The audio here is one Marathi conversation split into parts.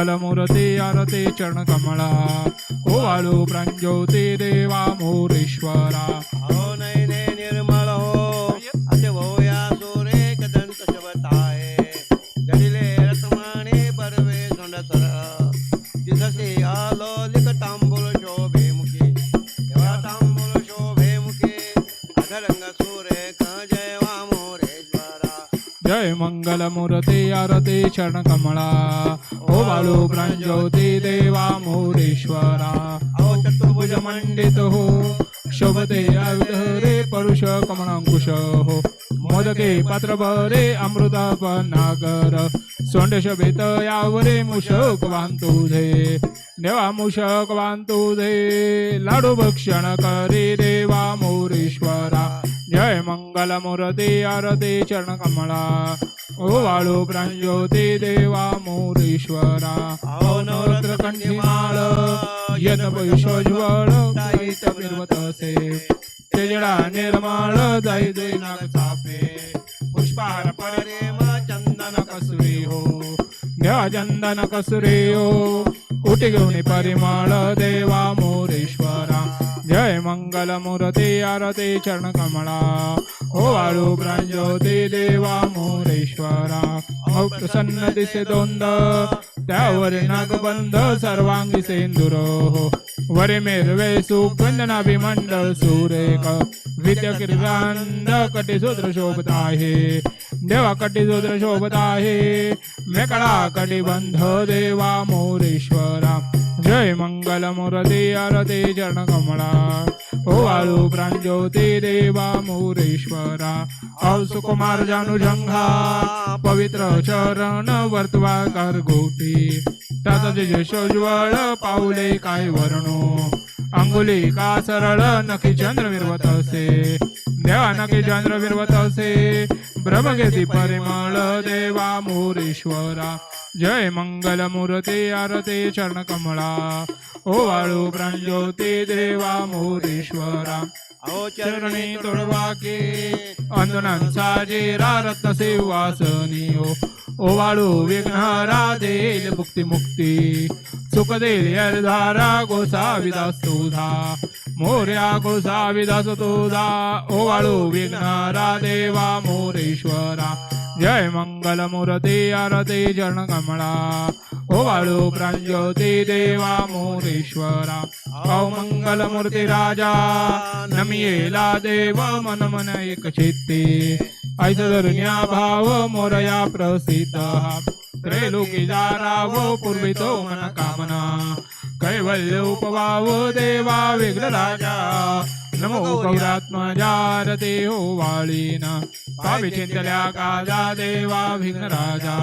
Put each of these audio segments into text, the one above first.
जय मंगल मूर्ती आरती चरण कमळा ओवाळू प्रांजोती देवा मोरेश्वरा हो सोरे कदंत शबताय जडिले रत्माने दिससे तांबूल शोभे मुखे देवा तांबूल शोभे मुखे अधरंग सुरे जय वामोरेश्वरा जय मंगल मूर्ती आरती चरण कमळा ओवाळू प्रांजोती देवा मोरेश्वरा. अहो चतुर्भुज मंडित हो. शोभते आयुध परुष कमलांकुश हो. मोदके पात्र भरे अमृत नागर सोंड बेत यावरे मुशक वांतुधे देवा मुशक वांतुधे लाडू भक्षण करी देवा मोरेश्वरा. जय मंगल मूर्ती आरती चरण कमळा. ओ वाळू प्रांजोती देवा मोरेश्वरा अहो नवरत्र कंठी माळ यत पैशोज्वळ दायित फिरवतसे तेजडा निर्माळ जाई दे नाग चापे पुष्पहार परे चंदन कसुरी हो देवा चंदन कसुरी हो उटी घेऊन परिमाळ देवा मोरेश्वरा जय मंगल मूर्ती आरती चरण कमळा वाळू प्रांजोती देवा मोरेश्वरा. मग प्रसन्न दिसे दोंद त्यावर नागबंध सर्वांगी सेंदुर हो. वरे मेरवे सुगंधनाभिमंडळ सुरेख. विद्य कटी सुद्र शोभत आहे. देवा कटी सूत्र शोभत आहे. मेकडा कटिबंध देवा मोरेश्वरा. जय मंगल मूर्ती आरती चरण कमळा. हो ओ वाळू प्रांजोती देवा मोरेश्वरा औ सुकुमार जानुजंघा पवित्र चरण वर्तवा गोटी तत यशोज्वळ पाऊले काय वर्णो अंगुली का सरळ नखी चंद्र विरवत असे देवा नखी चंद्र विरवत असे ब्रह्मगेती परिमळ देवा मोरेश्वरा। जय मंगल मूर्ती आरती चरण कमळा ओ वाळू प्रांजोती देवा मोरेश्वरा। अहो चरणी तोडवा के। अंजनांचा जेरा रत्न सेवासनी ओ। ओवाळू विघ्नहरा देईल मुक्ती मुक्ती सुख देईल यरधारा गोसा विदास तुझा मोर्या गोसा विदास तुझा ओवाळू विघ्नारा देवा मोरेश्वरा. जय मंगल मूर्ती आरती चरण कमळा. ओवाळू प्रांजोती देवा मोरेश्वरा. औ मंगल मूर्ती राजा. नमियेला देव मन मन एक चित्ते. ऐसदरुण्या भाव मोरया प्रसिद्ध. त्रैलोकी जाराव पूर्वितो मन काम. कैवल्य उपवाव देवा विघ्न राजा. नमो गौरात्मजारते हो वाळीना पावी चिंतल्या काजा देवा विघ्न राजा.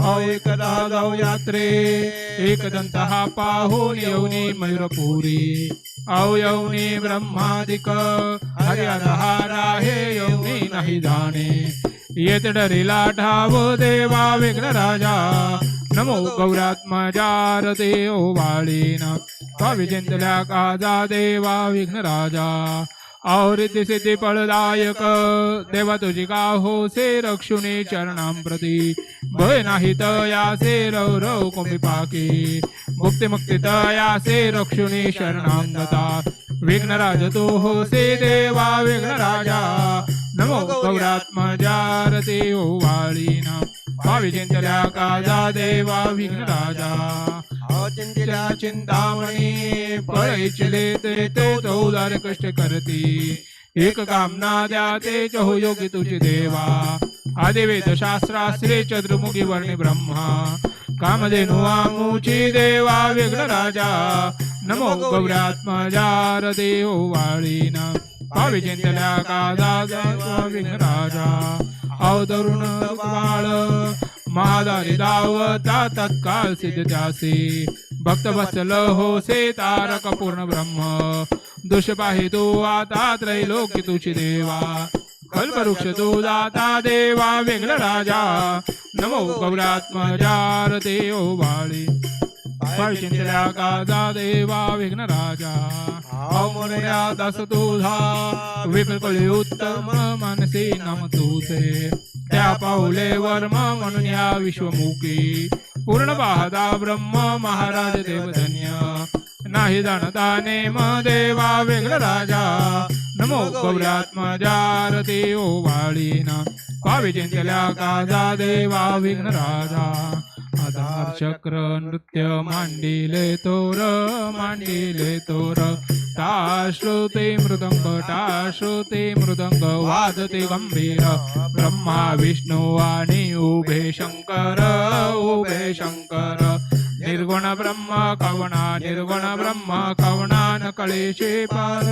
अहो एकदा जाऊ यात्रे. एकदंत हा पाहून येऊनी मयूरपुरी औ यौनी ब्रह्मादिक. हरिहरहारा हे यौनी नाही जाणे. येत डरिला ठाव देवा विघ्न राजा. नमो गौरात्मजार देव वाळीना. पावी चिंतल्या काजा देवा विघ्न राजा. आवृत्ती सिद्धी फळदायक देवा तुझी का हो से रक्षुने चरणां प्रती. भय नाही तया से रव रव कोंबी पाकी. मुक्ती मुक्ती तया से रक्षुने शरणां दता विघ्नराज तो हो से देवा विघ्न राजा. नमो गौरात्मजार देव वाळीना. भावी काजा देवा विघ्नराजा राजा। चिंतामणी ते तो चौदार कष्ट करती। एक कामना द्या ते चहो योगी तुझी देवा। आदिवेद शास्त्राश्रे चतुर्मुखी वर्णी ब्रह्मा। कामधेनु आमुची देवा विघ्न राजा। नमो गौरात्मजा देव वाळीना। भावी चिंतल्या काजा देवा विघ्न राजा। अवतरुण बाळ. महादारी दावता तत्काल सिद्ध त्यासी. भक्त बसल हो से तारक पूर्ण ब्रह्म. दुष्पाही तो आता त्रैलोक तुझी देवा. कल्पवृक्ष तो दाता देवा वेगळ राजा. नमो गौरात्मजार देव बाळी चिंतल्या काजा देवा विघ्न राजा हाव मोरया दास तुझा विपुल उत्तम मनसी नाम तुझे. त्या पाऊले वर्म म्हणून या विश्वमुखी. पूर्ण पाहता ब्रह्म महाराज देवधन्य. नाही जाणता नेम देवा वेगळ राजा नमो गौरात्मजारती ओ वाळीना. पावी चिंतल्या काजा देवा विघ्न राजा आधार चक्र नृत्य मांडिले तोर मांडिले तोर टाश्रुते मृदंग टाश्रुते मृदंग वादते गंभीर ब्रह्मा विष्णू आणि उभे शंकर उभे शंकर निर्गुण ब्रह्म कवणा निर्गुण ब्रह्म कवणा न कळेशे पार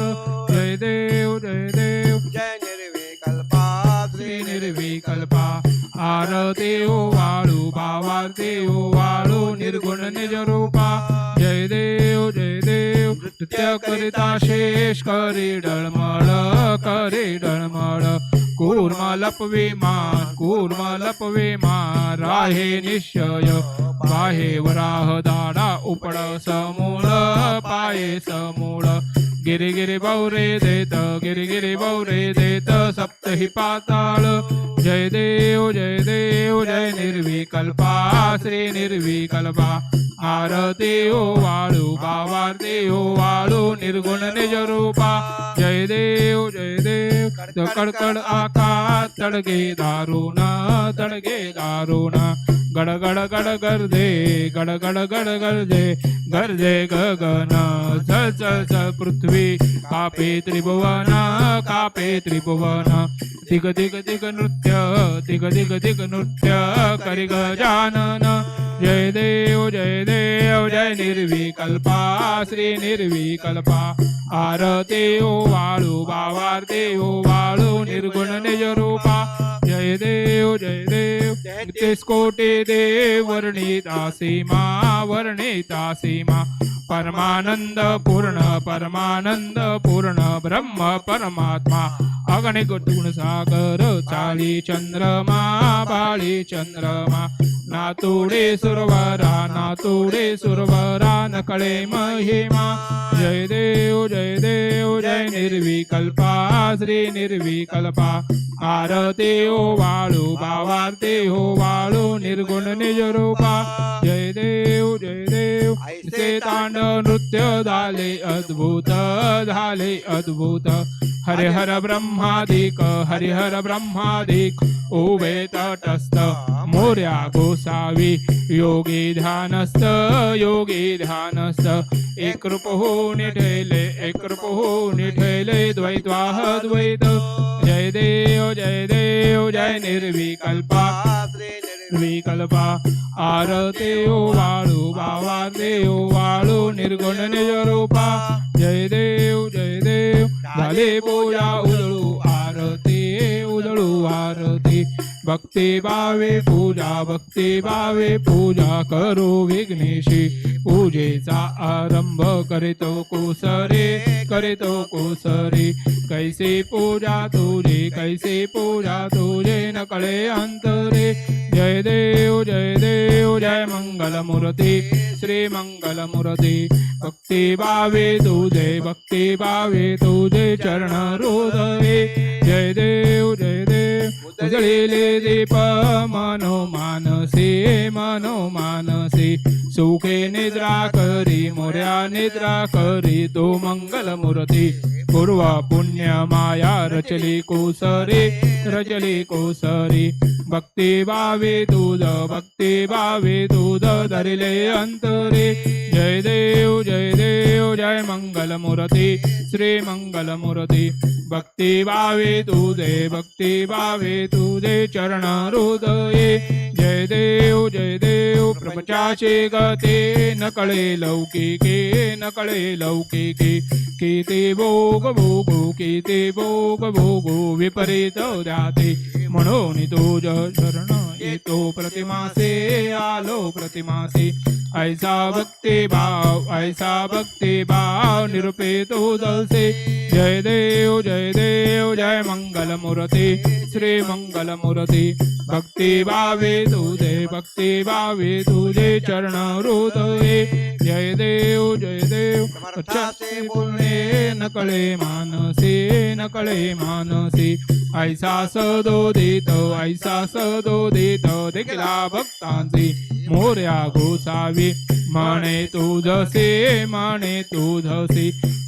जय देव जय देव जय निर्विकल्पा श्री निर्विकल्पा आरते ओ वाळू भावार्ते ओ हो वाळू निर्गुण निज रूपा जय देव जय देव नृत्य करिता शेष करी डळमळ करी डळमळ. कूर्मा लपवे मा कूर्मा लपवे मा राहे निश्चय. बाहे वराह दाडा उपड समूळ पाये समूळ. गिरी बौरे देत गिरिगिरी बौरे देत सप्तही पाताळ जय देव जय देव जय निर्विकल्पा श्री निर्विकल्पा. आरती ओ वाळू बावारती ओ वाळू निर्गुण निज रूपा जय देव जय देव कडकड आकाश तडगे दारुण तडगे दारुण. गड गड गड गर्दे गड गड गड गर्दे गर्दे गगन. चल चल चल पृथ्वी कापे त्रिभुवन कापे त्रिभुवन. दिग दिग दिग नृत्य दिग दिग दिग नृत्य करी गजानन जय देव जय देव जय निर्विकल्पा श्री निर्विकल्पा। आरते ओ वाळू बावारते ओ वाळू निर्गुण निज रूपा। जय देव जय देव तेस कोटी देव वर्णिता सीमा वर्णिता सीमा। परमानंद पूर्ण परमानंद पूर्ण ब्रह्म परमात्मा अगणित गुण सागर चाली चंद्रमा बाळी चंद्रमा नातुडे सुरवरा नातुडे सुरवरा नकळे महिमा जय देव जय देव जय निर्विकल्पा श्री निर्विकल्पा आरते हो वाळू बावारते हो वाळू निर्गुण निज रूपा जय देव जय देव ते तांडव नृत्य झाले अद्भुत झाले अद्भुत. हरिहर ब्रह्मादिक हरिहर ब्रह्मादिक. उभे तटस्थ मोर्या गोसावी. योगी ध्यानस्थ योगी ध्यानस्थ. एक रूप हो निठेले एक रूप हो निठेले द्वैत्वाह द्वैत. जय देव जय देव जय निर्विकल्पा. श्री निर्विकल्पा विकल्पा आरते वाळू बावारते देव वाळू निर्गुण निज रूपा जय देव जय देव झाले बोया उजळू आरती उजळू आरती. भक्ती भावे पूजा भक्ती भावे पूजा करो विघ्नेशी. पूजेचा आरंभ करीतो कोसरे करीतो कोसरे. कैसे पूजा तुझे कैसे पूजा तुझे नकळे अंतरे. जय देव जय देव जय मंगल मूर्ती श्री मंगल मूर्ती. भक्ती भावे तुझे भक्ती भावे तुझे चरण उजळलेले दीप मनो मानसी मनो मानसी सुखे निद्रा करी मोर्या निद्रा करी तो मंगल मूर्ती. पूर्वा पुण्य माया रचली कोसरी रचली कोसरी. भक्ती भावे दूध भक्ती भावे दूध धरिले अंतरे. जय देव जय देव जय मंगल मूर्ती श्री मंगल मूर्ती. भक्ती भावे तुझे भक्ती भावे तुझे चरण हृदये. जय देव जय देव प्रपंचाचे गते न कळे लौकिके न कळे लौकिके. किती भोग भोगो किती भोग भोगो विपरीत द्याते म्हणून तो शरण येतो प्रतिमासे आलो प्रतिमासे. ऐसा भक्ती भाव ऐसा भक्ती भाव निरुपेतो दलसे जय देव जय देव जय मंगल मूर्ती श्री मंगल मूर्ती भक्ती भावे तुझे भक्ती भावे तुझे चरण हृदये जय देव जय देव बोलणे नकळे मानसे नकळे मानसे. ऐसा सदोदित ऐसा सदोदित देखला भक्तांचे मोर्या गोसावी. म्हणे तू जसे म्हणे तू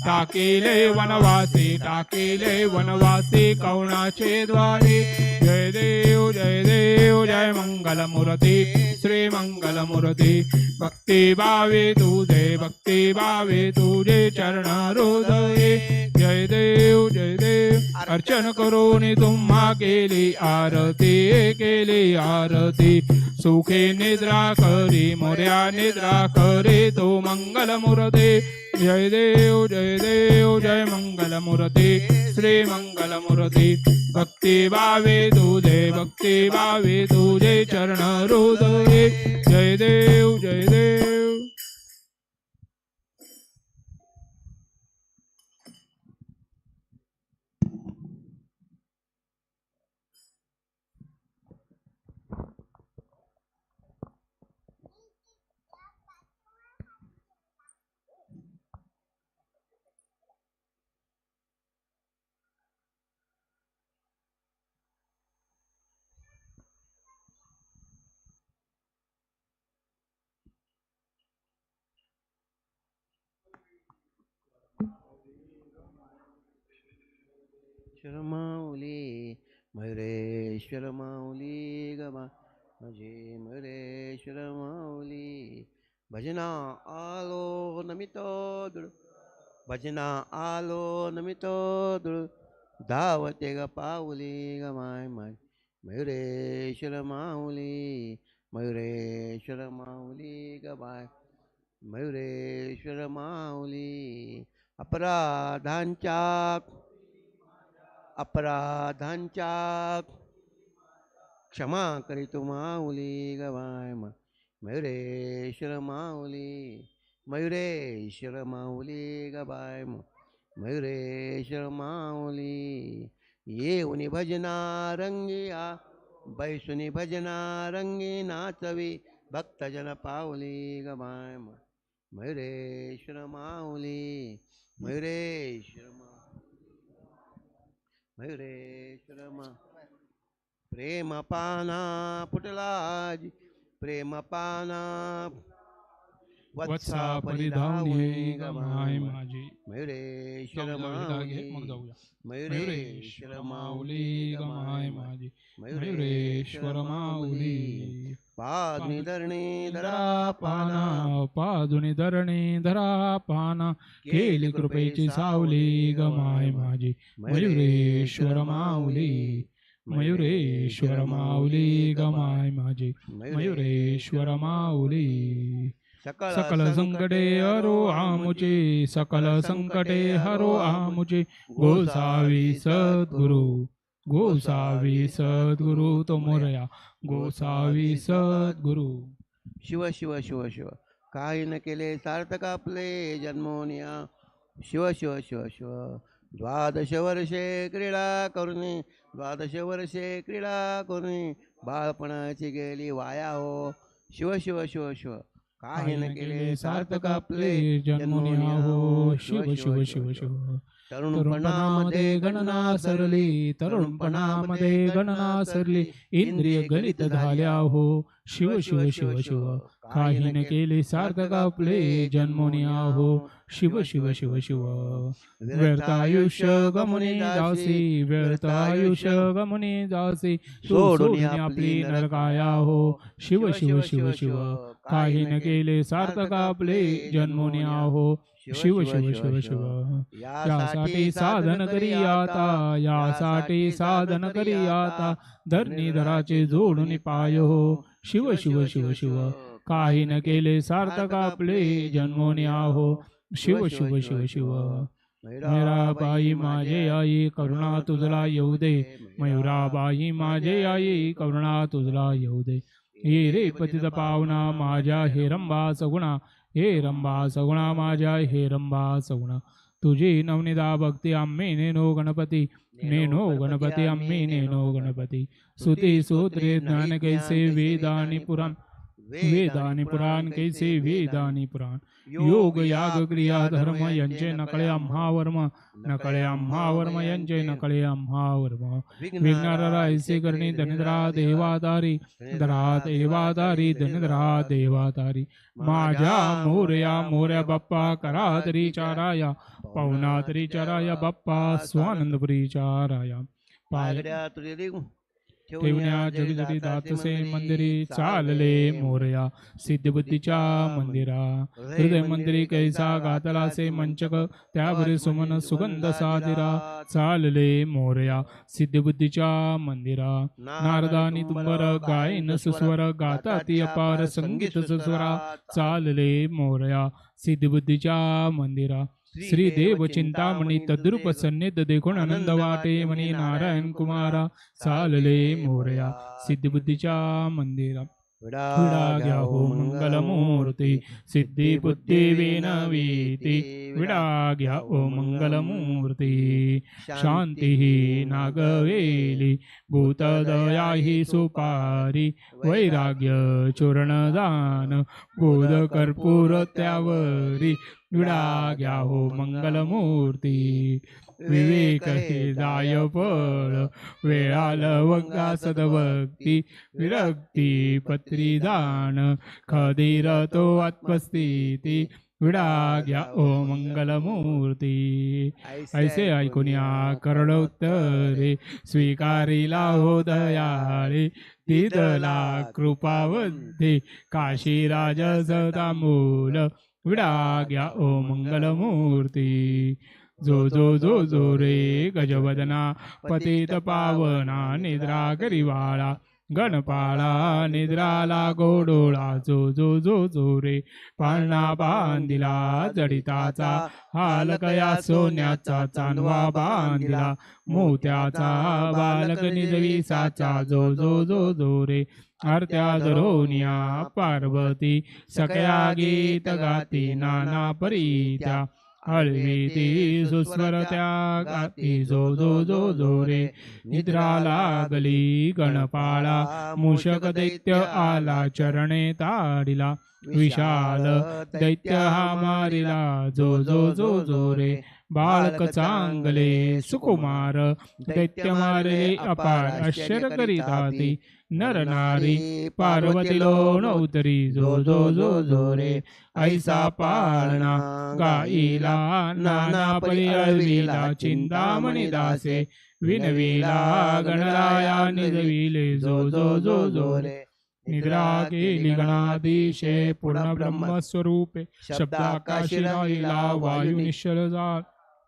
टाकेले वनवासी टाकेले वनवासी कवणाचे द्वारे? जय देव जय देव जय मंगल मूर्ती श्री मंगल मूर्ती भक्ती भावे तुझे भक्ती भावे तुझे चरण हृदये जय देव जय देव अर्चन करून तुम्हा केली आरती केली आरती। सुखे निद्रा करी मोर्या निद्रा करी तो मंगल जय देव जय देव जय मंगल मूर्ती श्री मंगल भक्ती भावे तुझे भक्ती भावे तुझे चरण हृदये. जय देव जय देव. शरमाऊली मयुरेश्वर माऊली गमा माझे मयुरेश्वर माऊली भजना आलो नमितो दुळ. भजना आलो नमितो दुळ. धावते ग पाऊली ग माय. माय मयुरेश्वर माऊली मयुरेश्वर माऊली ग मयुरेश्वर माऊली अपराधांच्या अपराधांच्या क्षमा करीतो माऊली गवाय मयुरेश्वर माऊली मयुरेश्वर माऊली गबाय मयुरेश्वर माऊली। येऊनी भजना रंगिया बैसुनी भजना रंगी नाचवी भक्तजन पाऊली गबाय मयुरेश्वर माऊली मयुरेश्वर मा मयुरेश्वर मा प्रेम पाना फुटलाजी प्रेम पाना वत्सा परिधावणे गमाय माझी मयुरेश्वर मग माऊली जाऊया मयुरेश्वर माऊली गमाय माझी मयुरेश्वर माऊली पादनी धरणी धरा पाना पाजुनी धरणी धरा पाना केली कृपेची सावली गमाय माझी. मयुरेश्वर माऊली. मयुरेश्वर माऊली गमाय माझी. मयुरेश्वर माऊली. सकल संकटे हरो आमुचे. सकल संकटे हरो आमुचे. गोसावी सद्गुरु. गोसावी सद्गुरु तो मोरया गोसावी सद्गुरु. शिव शिव शिव शिव. काही न केले सार्थक आपले जन्मोनिया शिव शिव शिव शिव. द्वादश वर्षे क्रीडा करुणी द्वादश वर्षे क्रीडा करुणी बाळपणाची गेली वाया हो. शिव शिव शिव शिव. काही न केले सार्थक आपले जन्मोनिया हो शिव शिव शिव शिव तरुणपणामध्ये गणना सरली. तरुणपणामध्ये गणना सरली. इंद्रिय गणित झाल्या हो. शिव शिव शिव. शिव. काही न केले सार्थक आपले जन्मोनिया हो शिव शिव शिव शिव व्यर्थ आयुष्य गमने जासी व्यर्थ आयुष्य गमने जासी सोडून आपली नरकाया हो शिव शिव शिव शिव काही न केले सार्थक आपले जन्मोनिया हो शिव शिव शिव शिव यासाठी साधन करी आता यासाठी साधन करी आता धरणीधराचे जोडून पाय हो शिव शिव शिव शिव काही न केले सार्थक आपले जन्मोनिया हो शिव शिव शिव शिव मयुराबाई माझे आई करुणा तुझला येऊ दे. मयुराबाई माझे आई करुणा तुझला येऊ दे. हे रे पतित पावना माझ्या हे रंबा सगुणा. हे रंबा सगुणा माझ्या हे रंबा सगुणा. तुझी नवनिदा भक्ती आम्ही नेनो गणपती. नेनो गणपती आम्ही नेनो गणपती. सुती सूत्रे ज्ञान कैसे वेदानी पुराण वेदानी पुराण कैसे वेदानी? पुराण? योग याग क्रिया धर्म यांचे नकळे आम्हा वर्म। नकळे आम्हा वर्म यांचे नकळे आम्हा वर्म। विघ्नारा ऐसे करणे धनिद्रा देवादारी दरात देवादारी धनिद्रा देवादारी माझ्या मोरया मोऱ्या बाप्पा करा तरी चाराया। पाहुणा तरी चाराया बाप्पा स्वानंदपुरी चाराया। पाय तुझे देऊ। ठेवण्या जगजरी दातसे मंदिरी चालले मोरया सिद्धबुद्धीच्या मंदिरा. हृदय मंदिरी कैसा गातलासे मंचक त्यावरी सुमन सुगंध साधिरा चालले मोरया सिद्धबुद्धीच्या मंदिरा. नारदानी तुंबर गायन सुस्वर गाता ती अपार संगीत सुस्वरा. चालले मोरया सिद्धबुद्धीच्या मंदिरा. श्री देव चिंतामणी तद्रुप सन्निध देखून आनंद वाटे म्हणे नारायण कुमारा चालले मोरया सिद्धबुद्धीच्या मंदिरा विडा घ्या हो मंगलमूर्ती सिद्धी बुद्धी विनवीती विडा घ्या ओ मंगलमूर्ती. शांती नागवेली. भूतदया हि सुपारी वैराग्य चूर्णदान गोद कर्पूर त्यावरी विडा घ्या हो मंगलमूर्ती विवेक हे दाय फळ वेळाल वंगा सदभक्ती विरक्ती पत्रीदान खदीर तो आत्मस्थिती विडा घ्या ओ मंगलमूर्ती. ऐसे ऐकून या करोड उत्तरे स्वीकारिला हो दयाळे दिदला काशी काशीराज सदामूल विडा घ्या ओ मंगलमूर्ती. जो जो जो जो रे गजवदना पतित पावना निद्रा करिवाळा गणपाळा निद्राला गोडोळा जो जो जो जो रे. पाळणा बांधिला जडिताचा हालकया सोन्याचा चांदवा बांधिला. मोत्याचा बालक निजविसाचा जो जो जो जो रे. आरत्या जरोनिया पार्वती सगळ्या गीत गाती नाना परीत्या. हळवी ती सुस्वर त्या गाती जो जो जो जो रे. निद्रा लागली गणपाळा मूषक दैत्य आला चरणे ताडिला. विशाल दैत्य हा मारिला. जो जो जो जो रे. बाळक चांगले सुकुमार. दैत्य मारे अपार आश्चर्य करीता नर नारी पार्वती लोण उतरी. जो जो जो जो रे. ऐसा पाळणा गाईला नाना परी अळविला चिंतामणी दासे. विनविला गणराया निजविले. जो जो जो जो रे. निद्रा केली गणाधीशे पूर्ण ब्रह्मस्वरूपे शब्दाकाशी राहिला वायू निश्चल जा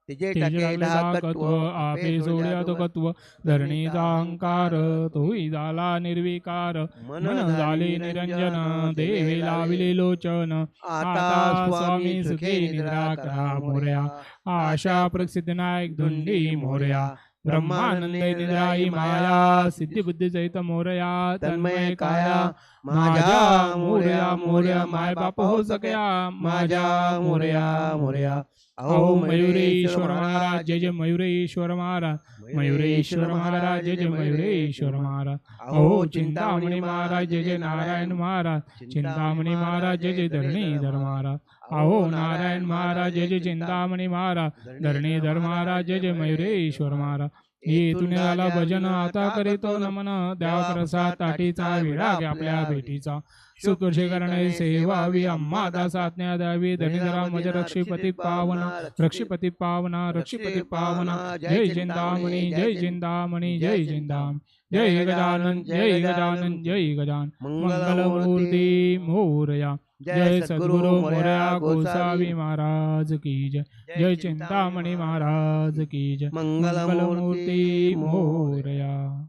तिचे तेज टके लागले ढाकत्व आपे जोड्या तो कत्व धरणीचा अहंकार तोही झाला निर्विकार। मन झाले निरंजन देवे लाविले लोचन आता स्वामी सुखे निद्रा करा मोरया। आशा प्रसिद्ध नायक धुंडी मोरया। ब्रह्मानंद निराई माया सिद्धी बुद्धी सहित मोरया तन्मय काया माझ्या मोरया मोरया माय बाप हो सकया माझ्या मोरया मोरया। अहो मयुरेश्वर महाराज जय जय मयुरेश्वर महाराज। मयुरेश्वर महाराज जय जय मयुरेश्वर महाराज। अहो चिंतामणी महाराज जय जय नारायण महाराज। चिंतामणी महाराज जय जय धरणीधर महाराज। अहो नारायण महाराज जय जय चिंतामणी महाराज धरणीधर महाराज जय जय मयुरेश्वर महाराज. येथून आला भजन आता करीतो नमन द्या प्रसाद ताटीचा विराग आपल्या भेटीचा. सुतोषे करणे सेवावी अम्मा दासाज्ञा द्यावी. धनिधरा मज रक्षीपती पावना रक्षीपती पावना रक्षीपती पावना. जय चिंतामणी जय जिंदामणी जय जिंदाम जय गजानन जय गजानन जय गजान मंगलमूर्ती मोरया. जय सद्गुरु मोरया गोसावी। महाराज की जय। जय चिंतामणी महाराज। की जय। मंगलमूर्ती मंगलमूर्ती मोरया।